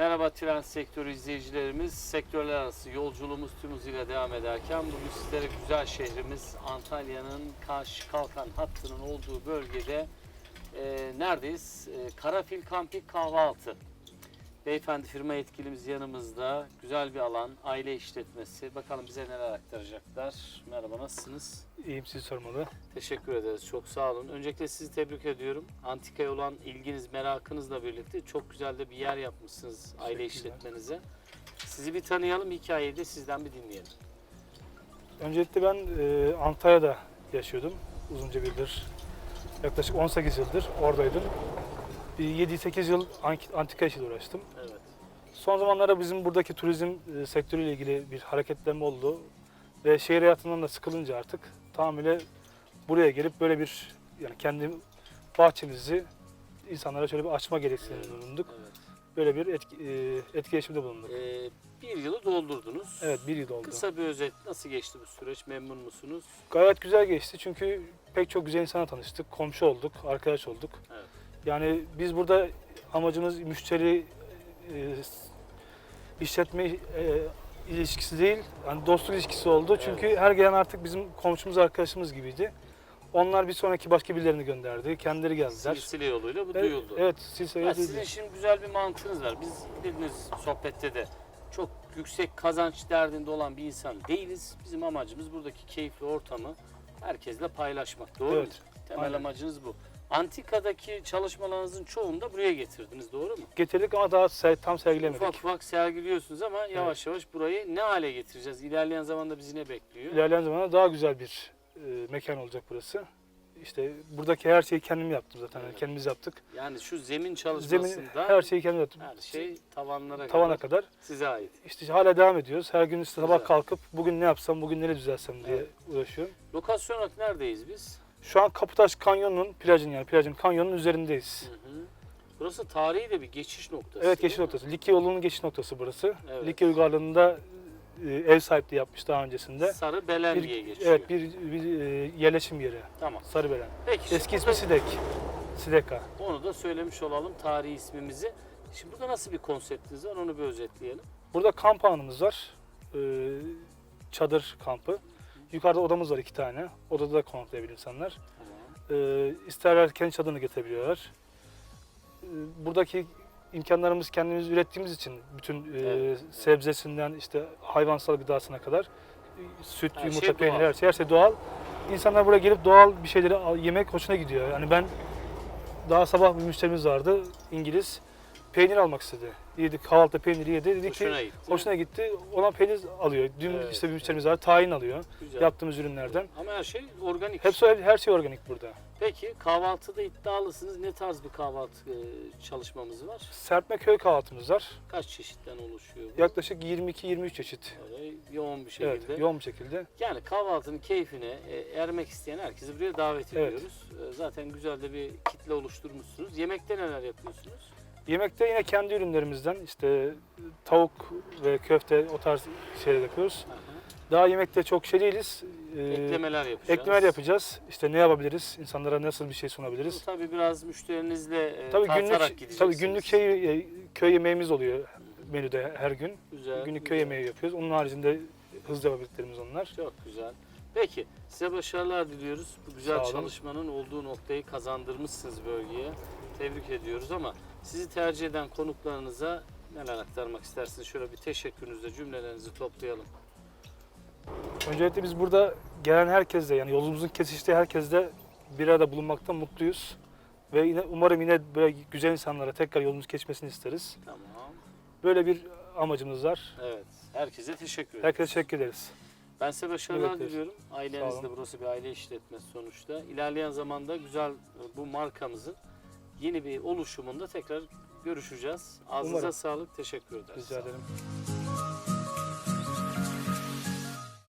Merhaba tren sektörü izleyicilerimiz. Sektörler arası yolculuğumuz tüm hızıyla devam ederken bugün sizlere güzel şehrimiz Antalya'nın Kaş Kalkan hattının olduğu bölgede e, neredeyiz? E, Karafil Kampik Kahvaltı. Beyefendi firma yetkilimiz yanımızda. Güzel bir alan, aile işletmesi. Bakalım bize neler aktaracaklar. Merhaba nasılsınız? İyiyim sizi sormalı. Teşekkür ederiz. Çok sağ olun. Öncelikle sizi tebrik ediyorum. Antikaya olan ilginiz, merakınızla birlikte çok güzel de bir yer yapmışsınız aile işletmenize. Sizi bir tanıyalım, hikayeyi de sizden bir dinleyelim. Öncelikle ben e, Antalya'da yaşıyordum uzunca bir yıldır. Yaklaşık 18 yıldır oradaydım. Bir 7-8 yıl antika işiyle uğraştım. Evet. Son zamanlarda bizim buradaki turizm e, sektörüyle ilgili bir hareketlenme oldu. Ve şehir hayatından da sıkılınca artık tamamıyla buraya gelip böyle bir yani kendi bahçemizi insanlara şöyle bir açma gereksiniminde bulunduk. evet. Böyle bir etki, e, etkileşimde bulunduk. Ee, bir yılı doldurdunuz. Evet bir yıl oldu. Kısa bir özet nasıl geçti bu süreç? Memnun musunuz? Gayet güzel geçti çünkü pek çok güzel insana tanıştık, komşu olduk, arkadaş olduk. Evet. Yani biz burada amacımız müşteri e, işletme e, ilişkisi değil, yani dostluk ilişkisi oldu. Çünkü her gelen artık bizim komşumuz, arkadaşımız gibiydi. Onlar bir sonraki başka birilerini gönderdi, kendileri geldiler. Silsile yoluyla bu Evet, duyuldu. evet silsile Ya duyuldu. sizin şimdi güzel bir mantığınız var. Biz dediniz sohbette de çok yüksek kazanç derdinde olan bir insan değiliz. Bizim amacımız buradaki keyifli ortamı herkesle paylaşmak. Doğru mu? Evet, Temel aynen. amacınız bu. Antika'daki çalışmalarınızın çoğunu da buraya getirdiniz. Doğru mu? Getirdik ama daha se- tam sergilemedik. Ufak ufak sergiliyorsunuz ama yavaş yavaş burayı ne hale getireceğiz? İlerleyen zamanda bizi ne bekliyor? İlerleyen zamanda daha güzel bir e, mekan olacak burası. İşte buradaki her şeyi kendim yaptım zaten. Yani Evet. kendimiz yaptık. Yani şu zemin Zemin çalışmasında her şeyi kendim yaptım. her şey tavanlara tavana kadar kadar. size ait. İşte hala devam ediyoruz. Her gün işte sabah kalkıp bugün ne yapsam, bugün nereye düzelsem diye Evet. uğraşıyorum. Lokasyon olarak neredeyiz biz? Şu an Kaputaş Kanyonu'nun plajın yani plajın kanyonun üzerindeyiz. Hı hı. Burası tarihi de bir geçiş noktası. Evet geçiş değil mi? noktası. Likya yolunun geçiş noktası burası. Evet. Likya uygarlığında e, ev sahipliği yapmış daha öncesinde. Sarı Belen Bir, diye geçiyor. evet bir, bir e, yerleşim yeri. Tamam. Sarıbelen. Peki şimdi Eski ismi Sidek. Sideka. onu da söylemiş olalım tarihi ismimizi. Şimdi burada nasıl bir konseptiniz var onu bir özetleyelim. Burada kamp alanımız var. Ee, çadır kampı. Yukarıda odamız var iki tane. Odada da konaklayabilir insanlar. Ee, isterler kendi çadırını getirebiliyorlar. Ee, buradaki imkanlarımız kendimiz ürettiğimiz için bütün e, Evet. sebzesinden işte hayvansal gıdasına kadar e, süt, Her yumurta, şey peynir doğal. her şey her şey doğal. İnsanlar buraya gelip doğal bir şeyleri al- yemek hoşuna gidiyor. Yani ben daha sabah bir müşterimiz vardı İngiliz. Peynir almak istedi. Yedi kahvaltıda peyniri yedi. Dedi ki Hoşuna gitti. hoşuna gitti. Ona peynir alıyor. Dün Evet, işte bir müşterimiz var. Tahin alıyor. Güzel. Yaptığımız ürünlerden. Ama her şey organik. Hepsi her şey organik burada. Peki kahvaltıda iddialısınız. Ne tarz bir kahvaltı e, çalışmamız var? Serpme köy kahvaltımız var. Kaç çeşitten oluşuyor? bu? Yaklaşık 22-23 çeşit. Böyle yoğun bir şekilde. Evet, yoğun bir şekilde. Yani kahvaltının keyfine e, ermek isteyen herkesi buraya davet Evet. ediyoruz. E, Zaten güzel de bir kitle oluşturmuşsunuz. Yemekte neler yapıyorsunuz? Yemekte yine kendi ürünlerimizden işte tavuk ve köfte o tarz şeyler yapıyoruz. Aha. Daha yemekte çok şey değiliz. Ee, Eklemeler yapacağız. eklemeler yapacağız. İşte ne yapabiliriz? İnsanlara nasıl bir şey Bu sunabiliriz? tabii biraz müşterinizle e, Tabii tartarak günlük gideceksiniz. tabii günlük şey e, köy yemeğimiz oluyor menüde her gün. Güzel, Günlük güzel. köy yemeği yapıyoruz. Onun haricinde hızlı yapabildiklerimiz onlar. Çok güzel. Peki size başarılar diliyoruz. Bu güzel çalışmanın olduğu noktayı kazandırmışsınız bölgeye. Tebrik ediyoruz ama sizi tercih eden konuklarınıza neler aktarmak istersiniz? Şöyle bir teşekkürünüzle cümlelerinizi toplayalım. Öncelikle biz burada gelen herkesle yani yolumuzun kesiştiği herkesle bir arada bulunmaktan mutluyuz. Ve yine umarım yine böyle güzel insanlara tekrar yolumuz geçmesini isteriz. Tamam. Böyle bir amacımız var. Evet. Herkese teşekkür ederim. Herkese teşekkür ederiz. Ben size başarılar Evet, diliyorum. Ailenizde burası bir aile işletmesi sonuçta. İlerleyen zamanda güzel bu markamızın yeni bir oluşumunda tekrar görüşeceğiz. Ağzınıza Umarım. sağlık. Teşekkür ederiz. Rica ederim.